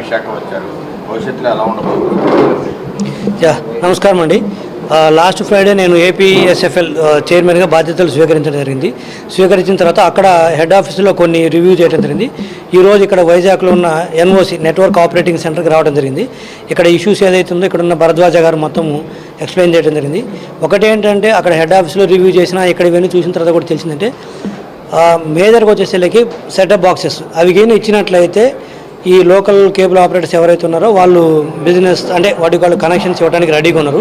విశాఖ వచ్చారు. భవిష్యత్తులో ఎలా ఉండబోతుంది? యా నమస్కారం అండి. లాస్ట్ ఫ్రైడే నేను ఏపీఎస్ఎఫ్ఎల్ చైర్మన్గా బాధ్యతలు స్వీకరించడం జరిగింది. స్వీకరించిన తర్వాత అక్కడ హెడ్ ఆఫీసులో కొన్ని రివ్యూ చేయడం జరిగింది. ఈరోజు ఇక్కడ వైజాగ్లో ఉన్న ఎన్ఓసి నెట్వర్క్ ఆపరేటింగ్ సెంటర్కి రావడం జరిగింది. ఇక్కడ ఇష్యూస్ ఏదైతే ఉందో ఇక్కడ ఉన్న భరద్వాజ గారు మొత్తం ఎక్స్ప్లెయిన్ చేయడం జరిగింది. ఒకటి ఏంటంటే అక్కడ హెడ్ ఆఫీస్లో రివ్యూ చేసినా ఇక్కడ ఇవన్నీ చూసిన తర్వాత కూడా తెలిసిందంటే మేజర్గా వచ్చేసరికి సెటప్ బాక్సెస్. అవి కానీ ఇచ్చినట్లయితే ఈ లోకల్ కేబుల్ ఆపరేటర్స్ ఎవరైతే ఉన్నారో వాళ్ళు బిజినెస్ అంటే వాటికి వాళ్ళు కనెక్షన్స్ ఇవ్వడానికి రెడీగా ఉన్నారు.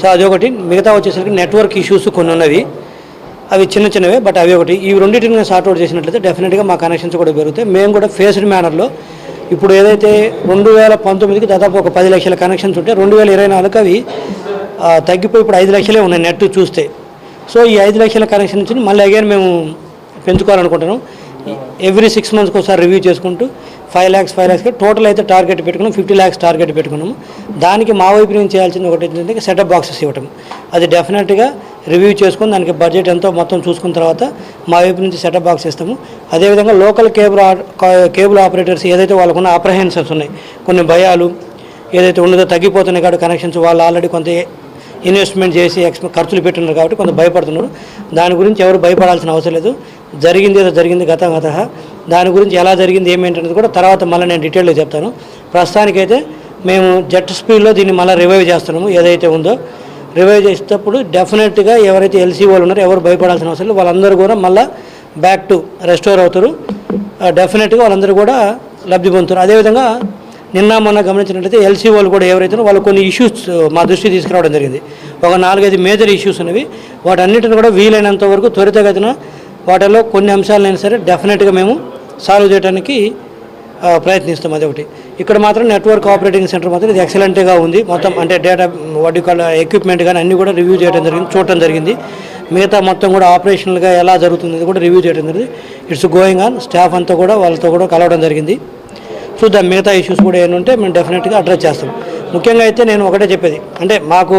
సో అదొకటి మిగతా వచ్చేసరికి నెట్వర్క్ ఇష్యూస్ కొన్ని ఉన్నవి. అవి చిన్న చిన్నవే బట్ అవి ఒకటి. ఈ రెండింటిని సార్ట్అవుట్ చేసినట్లయితే డెఫినెట్గా మా కనెక్షన్స్ కూడా పెరుగుతాయి. మేము కూడా ఫేస్డ్ మేనర్లో ఇప్పుడు ఏదైతే రెండు వేల పంతొమ్మిదికి దాదాపు ఒక పది లక్షల కనెక్షన్స్ ఉంటే రెండు వేల ఇరవై నాలుగు అవి తగ్గిపోయి ఇప్పుడు ఐదు లక్షలే ఉన్నాయి నెట్ చూస్తే. సో ఈ ఐదు లక్షల కనెక్షన్ నుంచి మళ్ళీ అగైన్ మేము పెంచుకోవాలనుకుంటున్నాం. ఎవ్రీ సిక్స్ మంత్స్కి ఒకసారి రివ్యూ చేసుకుంటూ ఫైవ్ ల్యాక్స్ ఫైవ్ ల్యాక్స్కి టోటల్ అయితే టార్గెట్ పెట్టుకున్నాం ఫిఫ్టీ ల్యాక్స్ టార్గెట్ పెట్టుకున్నాము. దానికి మా వైపు నుంచి చేయాల్సింది ఒకటి ఏంటంటే సెటప్ బాక్సెస్ ఇవ్వటం. అది డెఫినెట్గా రివ్యూ చేసుకుని దానికి బడ్జెట్ ఎంతో మొత్తం చూసుకున్న తర్వాత మా వైపు నుంచి సెటప్ బాక్స్ ఇస్తాము అదేవిధంగా లోకల్ కేబుల్ ఆ- కేబుల్ ఆపరేటర్స్ ఏదైతే వాళ్ళకున్న అప్రహెన్షన్స్ ఉన్నాయి కొన్ని భయాలు ఏదైతే ఉన్నదో తగ్గిపోతున్నాయి కాబట్టి కనెక్షన్స్ వాళ్ళు ఆల్రెడీ కొంత ఇన్వెస్ట్మెంట్ చేసి ఎక్స్ ఖర్చులు పెట్టున్నారు కాబట్టి కొంత భయపడుతున్నారు. దాని గురించి ఎవరు భయపడాల్సిన అవసరం లేదు. జరిగింది ఏదో జరిగింది గతం గత. దాని గురించి ఎలా జరిగింది ఏమేంటనేది కూడా తర్వాత మళ్ళీ నేను డీటెయిల్గా చెప్తాను. ప్రస్తుతానికైతే మేము జెట్ స్పీడ్లో దీన్ని మళ్ళీ రివైవ్ చేస్తున్నాము ఏదైతే ఉందో. రివైవ్ చేసేటప్పుడు డెఫినెట్గా ఎవరైతే ఎల్సీ వాళ్ళు ఉన్నారో ఎవరు భయపడాల్సిన అవసరం లేదు. వాళ్ళందరూ కూడా మళ్ళీ బ్యాక్ టు రెస్టోర్ అవుతారు. డెఫినెట్గా వాళ్ళందరూ కూడా లబ్ధి పొందుతారు. అదేవిధంగా నిన్న మొన్న గమనించినట్లయితే ఎల్సీ వాళ్ళు కూడా ఎవరైతే వాళ్ళు కొన్ని ఇష్యూస్ మా దృష్టి తీసుకురావడం జరిగింది. ఒక నాలుగైదు మేజర్ ఇష్యూస్ ఉన్నవి. వాటన్నిటిని కూడా వీలైనంత వరకు త్వరితగతిన వాటిలో కొన్ని అంశాలైనా సరే డెఫినెట్గా మేము సాల్వ్ చేయడానికి ప్రయత్నిస్తాం అదొకటి ఇక్కడ మాత్రం నెట్వర్క్ ఆపరేటింగ్ సెంటర్ మాత్రం ఇది ఎక్సలెంట్గా ఉంది. మొత్తం అంటే డేటా వాటి ఎక్విప్మెంట్ కానీ అన్నీ కూడా రివ్యూ చేయడం జరిగింది చూడటం జరిగింది. మిగతా మొత్తం కూడా ఆపరేషనల్గా ఎలా జరుగుతుంది కూడా రివ్యూ చేయడం జరిగింది. It's going on. స్టాఫ్ అంతా కూడా వాళ్ళతో కూడా కలవడం జరిగింది. చూద్దాం మిగతా ఇష్యూస్ కూడా ఏంటంటే మేము డెఫినెట్గా అడ్రస్ చేస్తాం. ముఖ్యంగా అయితే నేను ఒకటే చెప్పేది. అంటే మాకు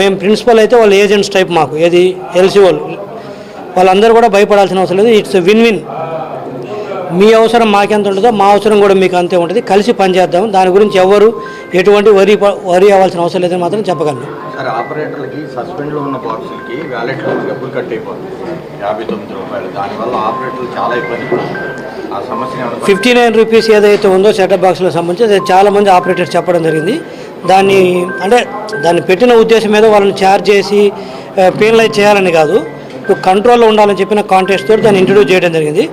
మేము ప్రిన్సిపల్ అయితే వాళ్ళ ఏజెంట్స్ టైప్ మాకు. ఏది ఎల్సీ వాళ్ళు వాళ్ళందరూ కూడా భయపడాల్సిన అవసరం లేదు. ఇట్స్ విన్ విన్ మీ అవసరం మాకెంత ఉంటుందో మా అవసరం కూడా మీకు అంతే ఉంటుంది. కలిసి పనిచేద్దాం. దాని గురించి ఎవరు ఎటువంటి వరి వరి అవ్వాల్సిన అవసరం లేదని మాత్రం చెప్పగలను. సార్ ఆపరేటర్లకి సస్పెండ్లో ఉన్న బాక్సులకి వ్యాలెట్లో డబ్బులు కట్ అయిపోతుంది. యాభై తొమ్మిది రూపాయలు. దానివల్ల ఆపరేటర్లు చాలా ఇబ్బంది పడుతున్నారు. ఆ సమస్య ఏమైనా ఫిఫ్టీ నైన్ రూపీస్ ఏదైతే ఉందో సెటప్ బాక్స్లో సంబంధించి అది చాలామంది ఆపరేటర్స్ చెప్పడం జరిగింది. దాన్ని అంటే దాన్ని పెట్టిన ఉద్దేశం మీద వాళ్ళని ఛార్జ్ చేసి పెయిన్లైజ్ చేయాలని కాదు. కంట్రోల్లో ఉండాలని చెప్పిన కాంటెస్ట్ తోటి దాన్ని ఇంట్రడ్యూస్ చేయడం జరిగింది.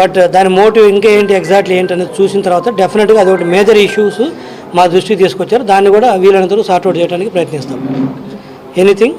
బట్ uh, దాని మోటివ్ ఇంకా ఏంటి ఎగ్జాక్ట్లీ ఏంటి అనేది చూసిన తర్వాత డెఫినెట్గా అది ఒకటి మేజర్ ఇష్యూస్ మా దృష్టికి తీసుకొచ్చారు. దాన్ని కూడా వీలైనంత సార్ట్అవుట్ చేయడానికి ప్రయత్నిస్తాం. ఎనీథింగ్